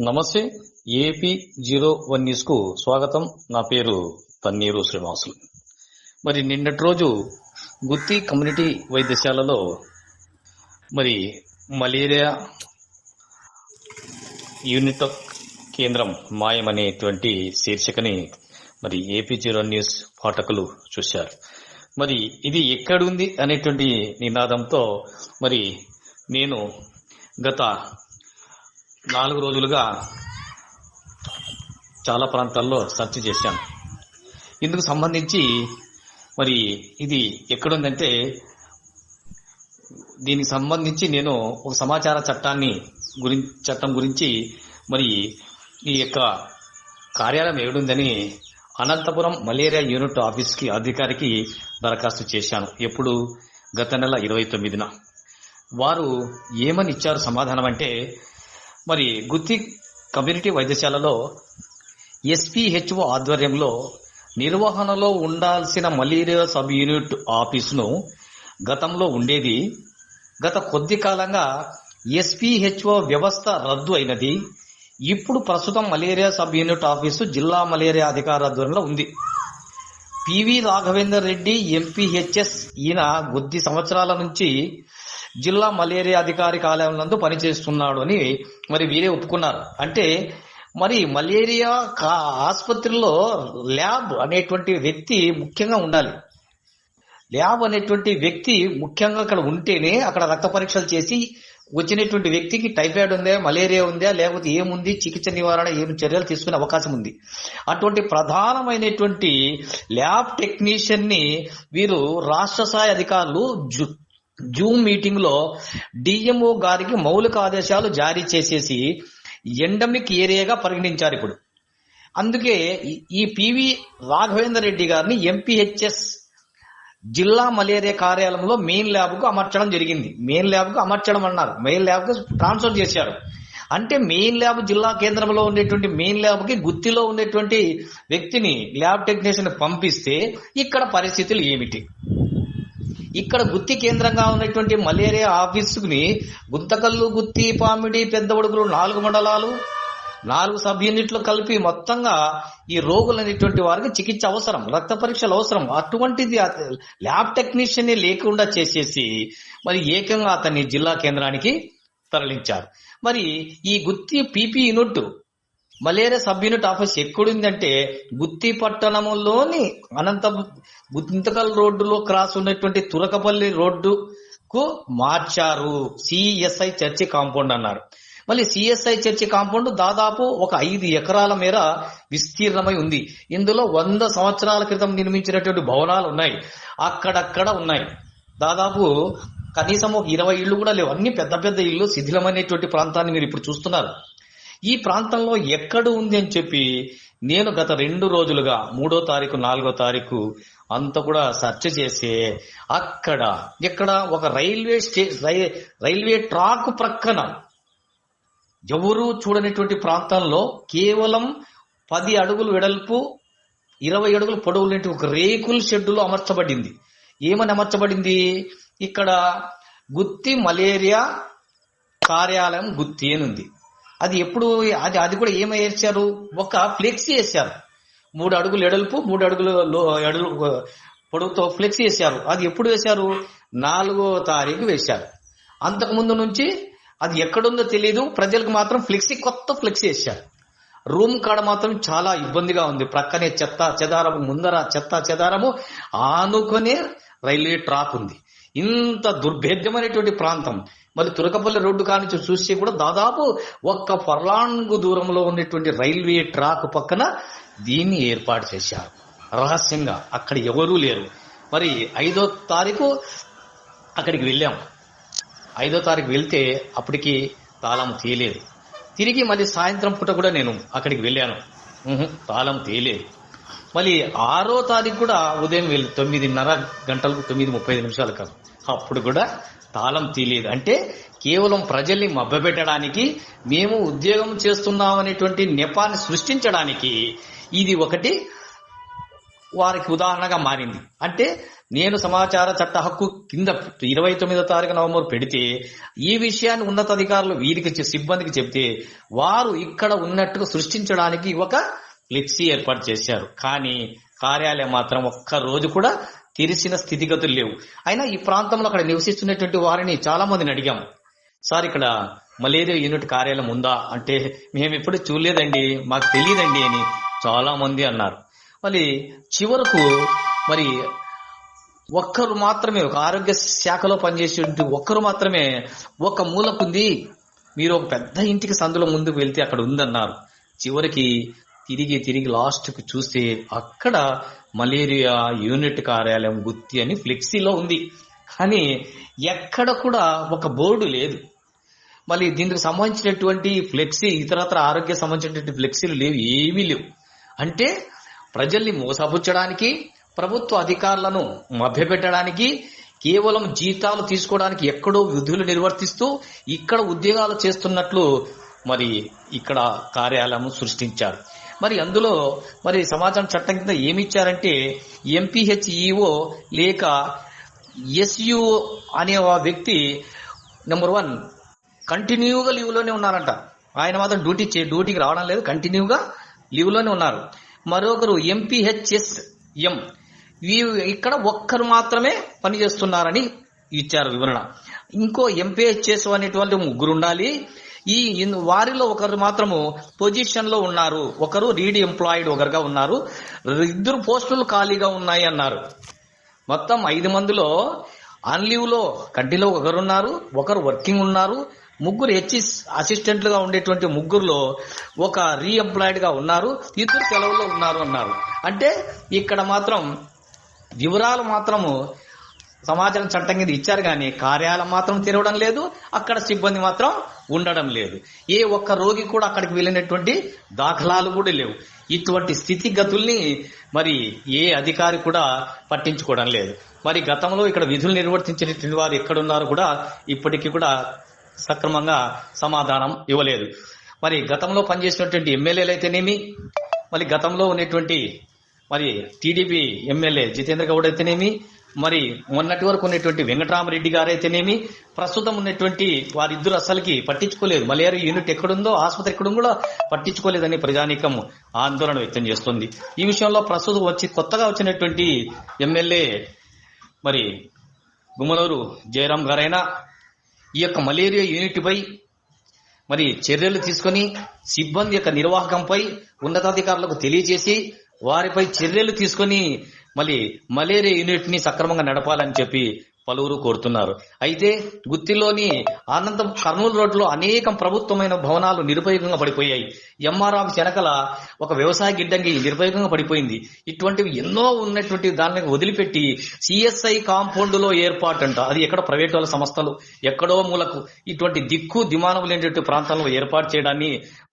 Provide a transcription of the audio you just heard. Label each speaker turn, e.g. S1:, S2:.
S1: నమస్తే. AP zero one న్యూస్కు స్వాగతం. నా పేరు తన్నీరు శ్రీనివాసులు. మరి నిన్నటి రోజు గుత్తి కమ్యూనిటీ వైద్యశాలలో మరి మలేరియా యూనిట్ కేంద్రం మాయమనేటువంటి శీర్షికని మరి ఏపీ జీరో న్యూస్ పాఠకులు చూశారు. మరి ఇది ఎక్కడుంది అనేటువంటి నినాదంతో మరి నేను గత నాలుగు రోజులుగా చాలా ప్రాంతాల్లో సెర్చ్ చేశాను. ఇందుకు సంబంధించి మరి ఇది ఎక్కడుందంటే దీనికి సంబంధించి నేను ఒక సమాచార చట్టాన్ని గురించి చట్టం గురించి మరి ఈ యొక్క కార్యాలయం ఏడుందని అనంతపురం మలేరియా యూనిట్ ఆఫీస్కి అధికారికి దరఖాస్తు చేశాను. ఎప్పుడు? గత నెల ఇరవై తొమ్మిదిన. వారు ఏమని ఇచ్చారు సమాధానం అంటే మరి గుత్తి కమ్యూనిటీ వైద్యశాలలో ఎస్పీహెచ్ఓ ఆధ్వర్యంలో నిర్వహణలో ఉండాల్సిన మలేరియా సబ్ యూనిట్ ఆఫీసును గతంలో ఉండేది. గత కొద్ది కాలంగా ఎస్పీహెచ్ఓ వ్యవస్థ రద్దు అయినది. ఇప్పుడు ప్రస్తుతం మలేరియా సబ్ యూనిట్ ఆఫీసు జిల్లా మలేరియా అధికార ఆధ్వర్యంలో ఉంది. పివి రాఘవేందర్ రెడ్డి ఎంపీహెచ్ఎస్ ఈయన కొద్ది సంవత్సరాల నుంచి జిల్లా మలేరియా అధికారి కార్యాలయం నందు పనిచేస్తున్నాడు అని మరి వీరే ఒప్పుకున్నారు. అంటే మరి మలేరియా కా ఆసుపత్రిలో ల్యాబ్ అనేటువంటి వ్యక్తి ముఖ్యంగా ఉండాలి. ల్యాబ్ అనేటువంటి వ్యక్తి ముఖ్యంగా అక్కడ ఉంటేనే అక్కడ రక్త పరీక్షలు చేసి వచ్చినటువంటి వ్యక్తికి టైఫాయిడ్ ఉందా మలేరియా ఉందా లేకపోతే ఏముంది చికిత్స నివారణ ఏం చర్యలు తీసుకునే అవకాశం ఉంది. అటువంటి ప్రధానమైనటువంటి ల్యాబ్ టెక్నీషియన్ని వీరు రాష్ట్ర స్థాయి అధికారులు జూమ్ మీటింగ్లో డిఎంఓ గారికి మౌలిక ఆదేశాలు జారీ చేసేసి ఎండమిక్ ఏరియాగా పరిగణించారు ఇప్పుడు. అందుకే ఈ- పివి రాఘవేందర్ రెడ్డి గారిని ఎంపీహెచ్ఎస్ జిల్లా మలేరియా కార్యాలయంలో మెయిన్ ల్యాబ్కు అమర్చడం జరిగింది. మెయిన్ ల్యాబ్కు అమర్చడం అన్నారు. మెయిన్ ల్యాబ్కు ట్రాన్స్ఫర్ చేశారు. అంటే మెయిన్ ల్యాబ్ జిల్లా కేంద్రంలో ఉండేటువంటి మెయిన్ ల్యాబ్కి గుత్తిలో ఉండేటువంటి వ్యక్తిని ల్యాబ్ టెక్నీషియన్ పంపిస్తే ఇక్కడ పరిస్థితులు ఏమిటి? ఇక్కడ గుత్తి కేంద్రంగా ఉన్నటువంటి మలేరియా ఆఫీసుని గుంతకల్లు గుత్తి పామిడి పెద్ద ఉడుగులు నాలుగు మండలాలు నాలుగు సబ్ యూనిట్లు కలిపి మొత్తంగా ఈ రోగులు అనేటువంటి వారికి చికిత్స అవసరం రక్త పరీక్షలు అవసరం. అటువంటిది ల్యాబ్ టెక్నీషియన్ లేకుండా చేసేసి మరి ఏకంగా అతన్ని జిల్లా కేంద్రానికి తరలించారు. మరి ఈ Gutti PP unit malaria sub unit office ఎక్కడుందంటే గుత్తి పట్టణంలోని అనంత గుంతకల్ రోడ్డులో క్రాస్ ఉన్నటువంటి తురకపల్లి రోడ్డుకు మార్చారు. సిఎస్ఐ చర్చి కాంపౌండ్ అన్నారు. మళ్ళీ సిఎస్ఐ చర్చి కాంపౌండ్ దాదాపు ఒక ఐదు ఎకరాల మేర విస్తీర్ణమై ఉంది. ఇందులో వంద సంవత్సరాల క్రితం నిర్మించినటువంటి భవనాలు ఉన్నాయి. అక్కడక్కడ ఉన్నాయి. దాదాపు కనీసం ఒక ఇరవై ఇళ్ళు కూడా లేవు. అన్ని పెద్ద పెద్ద ఇళ్ళు శిథిలమైనటువంటి ప్రాంతాన్ని మీరు ఇప్పుడు చూస్తున్నారు. ఈ ప్రాంతంలో ఎక్కడ ఉంది అని చెప్పి నేను గత రెండు రోజులుగా మూడో తారీఖు నాలుగో తారీఖు అంత కూడా సెర్చ్ చేసి అక్కడ ఇక్కడ ఒక రైల్వే స్టే రై- రైల్వే ట్రాక్ ప్రక్కన ఎవరు చూడనటువంటి ప్రాంతంలో కేవలం పది అడుగులు వెడల్పు ఇరవై అడుగులు పొడవు ఒక రేకుల షెడ్డులో అమర్చబడింది. ఏమని అమర్చబడింది? ఇక్కడ గుత్తి మలేరియా కార్యాలయం గుత్తి అని ఉంది. అది ఎప్పుడు అది అది కూడా ఏమై వేశారు? ఒక ఫ్లెక్సీ వేశారు. మూడు అడుగులు ఎడల్పు మూడు అడుగులు లో- ఎడలు పొడవుతో ఫ్లెక్సీ వేశారు. అది ఎప్పుడు వేశారు? నాలుగో తారీఖు వేశారు. అంతకుముందు నుంచి అది ఎక్కడుందో తెలియదు ప్రజలకు మాత్రం ఫ్లెక్సీ కొత్త ఫ్లెక్సీ వేశారు. రూమ్ కాడ మాత్రం చాలా ఇబ్బందిగా ఉంది. ప్రక్కనే చెత్త చెదారము ముందర చెత్త చెదారము ఆనుకునే రైల్వే ట్రాక్ ఉంది. ఇంత దుర్భేద్యమైనటువంటి ప్రాంతం. మళ్ళీ తురకపల్లి రోడ్డు కానించి చూస్తే కూడా దాదాపు ఒక్క ఫర్లాంగు దూరంలో ఉన్నటువంటి రైల్వే ట్రాక్ పక్కన దీన్ని ఏర్పాటు చేశారు. రహస్యంగా అక్కడ ఎవరూ లేరు. మరి ఐదో తారీఖు అక్కడికి వెళ్ళాం. ఐదో తారీఖు వెళ్తే అప్పటికి తాళం తీయలేదు తిరిగి మళ్ళీ సాయంత్రం పూట కూడా నేను అక్కడికి వెళ్ళాను. తాళం తీయలేదు మళ్ళీ ఆరో తారీఖు కూడా ఉదయం వెళ్ళి తొమ్మిదిన్నర గంటలకు తొమ్మిది ముప్పై నిమిషాలు కాదు. అప్పుడు కూడా తాళం తీయలేదు అంటే కేవలం ప్రజల్ని మభ్యపెట్టడానికి మేము ఉద్యోగం చేస్తున్నాం అనేటువంటి నెపాన్ని సృష్టించడానికి ఇది ఒకటి వారికి ఉదాహరణగా మారింది. అంటే నేను సమాచార చట్ట హక్కు కింద ఇరవై తొమ్మిదో తారీఖు నవంబర్ పెడితే ఈ విషయాన్ని ఉన్నతాధికారులు వీరికి సిబ్బందికి చెప్తే వారు ఇక్కడ ఉన్నట్టుగా సృష్టించడానికి ఒక ఫ్లెక్సీ ఏర్పాటు చేశారు. కానీ కార్యాలయం మాత్రం ఒక్క రోజు కూడా తీరిసిన స్థితిగతులు లేవు. అయినా ఈ ప్రాంతంలో అక్కడ నివసిస్తున్నటువంటి వారిని చాలా మందిని అడిగాం. సార్ ఇక్కడ మలేరియా యూనిట్ కార్యాలయం ఉందా? అంటే మేము ఎప్పుడు చూడలేదండి మాకు తెలియదండి అని చాలా మంది అన్నారు. మళ్ళీ చివరకు మరి ఒక్కరు మాత్రమే ఒక ఆరోగ్య శాఖలో పనిచేసే ఒక్కరు మాత్రమే ఒక మూలకుంది మీరు ఒక పెద్ద ఇంటికి సందులో ముందుకు వెళ్తే అక్కడ ఉందన్నారు. చివరికి తిరిగి తిరిగి లాస్ట్కి చూస్తే అక్కడ మలేరియా యూనిట్ కార్యాలయం గుత్తి అని ఫ్లెక్సీలో ఉంది. కానీ ఎక్కడ కూడా ఒక బోర్డు లేదు. మళ్ళీ దీనికి సంబంధించినటువంటి ఫ్లెక్సీ ఇతరత్ర ఆరోగ్య సంబంధించినటువంటి ఫ్లెక్సీలు లేవు ఏమీ లేవు. అంటే ప్రజల్ని మోసపుచ్చడానికి ప్రభుత్వ అధికారులను మభ్యపెట్టడానికి కేవలం జీతాలు తీసుకోవడానికి ఎక్కడో విధులు నిర్వర్తిస్తూ ఇక్కడ ఉద్యోగాలు చేస్తున్నట్లు మరి ఇక్కడ కార్యాలయం సృష్టించారు. మరి అందులో మరి సమాజం చట్టం కింద ఏమి ఇచ్చారంటే ఎంపీహెచ్ఈఓ లేక ఎస్యు అనే వ్యక్తి నెంబర్ వన్ కంటిన్యూగా లీవ్లోనే ఉన్నారంట. ఆయన మాత్రం డ్యూటీ చే డ్యూటీకి రావడం లేదు కంటిన్యూగా లీవ్లోనే ఉన్నారు. మరొకరు ఎంపీహెచ్ఎస్ ఎం ఇక్కడ ఒక్కరు మాత్రమే పనిచేస్తున్నారని ఇచ్చారు వివరణ. ఇంకో ఎంపీహెచ్ఎస్ అనేటువంటి ముగ్గురు ఉండాలి. ఈ వారిలో ఒకరు మాత్రము పొజిషన్లో ఉన్నారు. ఒకరు రీడ్ ఎంప్లాయిడ్ ఒకరుగా ఉన్నారు. ఇద్దరు పోస్టులు ఖాళీగా ఉన్నాయి అన్నారు. మొత్తం ఐదు మందిలో అన్లీవ్లో కంటిలో ఒకరు ఉన్నారు ఒకరు వర్కింగ్ ఉన్నారు. ముగ్గురు హెచ్ఎస్ అసిస్టెంట్లుగా ఉండేటువంటి ముగ్గురులో ఒక రీఎంప్లాయిడ్గా ఉన్నారు. ఇద్దరు సెలవులో ఉన్నారు అన్నారు. అంటే ఇక్కడ మాత్రం వివరాలు మాత్రము సమాచారం చట్టం కింద ఇచ్చారు కానీ కార్యాలయం మాత్రం తెరవడం లేదు అక్కడ సిబ్బంది మాత్రం ఉండడం లేదు. ఏ ఒక్క రోగి కూడా అక్కడికి వెళ్ళినటువంటి దాఖలాలు కూడా లేవు. ఇటువంటి స్థితిగతుల్ని మరి ఏ అధికారి కూడా పట్టించుకోవడం లేదు. మరి గతంలో ఇక్కడ విధులు నిర్వర్తించినటువంటి వారు ఎక్కడున్నారో కూడా ఇప్పటికీ కూడా సక్రమంగా సమాధానం ఇవ్వలేదు. మరి గతంలో పనిచేసినటువంటి ఎమ్మెల్యేలు అయితేనేమి మరి గతంలో ఉన్నటువంటి మరి టీడీపీ ఎమ్మెల్యే జితేంద్ర గౌడ్ అయితేనేమి? మరి మొన్నటి వరకు ఉన్నటువంటి వెంకటరామరెడ్డి గారు అయితేనేమి ప్రస్తుతం ఉన్నటువంటి వారిద్దరు అసలుకి పట్టించుకోలేదు. మలేరియా యూనిట్ ఎక్కడుందో ఆసుపత్రి ఎక్కడుందో కూడా పట్టించుకోలేదని ప్రజానీకం ఆందోళన వ్యక్తం చేస్తుంది. ఈ విషయంలో ప్రస్తుతం వచ్చి కొత్తగా వచ్చినటువంటి ఎమ్మెల్యే మరి గుమ్మనూరు జయరాం గారైనా ఈ యొక్క మలేరియా యూనిట్పై మరి చర్యలు తీసుకొని సిబ్బంది యొక్క నిర్వాహకంపై ఉన్నతాధికారులకు తెలియజేసి వారిపై చర్యలు తీసుకొని మళ్ళీ మలేరియా యూనిట్ని సక్రమంగా నడపాలని చెప్పి పలువురు కోరుతున్నారు. అయితే గుత్తిలోని అనంతం కర్నూలు రోడ్లో అనేకం ప్రభుత్వమైన భవనాలు నిరుపయోగంగా పడిపోయాయి. ఎంఆర్ఆర్ ఆఫీస్ వెనకల ఒక వ్యవసాయ గిడ్డంగి నిరుపయోగంగా పడిపోయింది. ఇటువంటివి ఎన్నో ఉన్నటువంటి దాన్ని వదిలిపెట్టి సిఎస్ఐ కాంపౌండ్లో ఏర్పాటు అంట అది ఎక్కడ ప్రైవేట్ వాళ్ళ సంస్థలు ఎక్కడో మూలకు ఇటువంటి దిక్కు దిమానం లేనటువంటి ప్రాంతంలో ఏర్పాటు చేయడాన్ని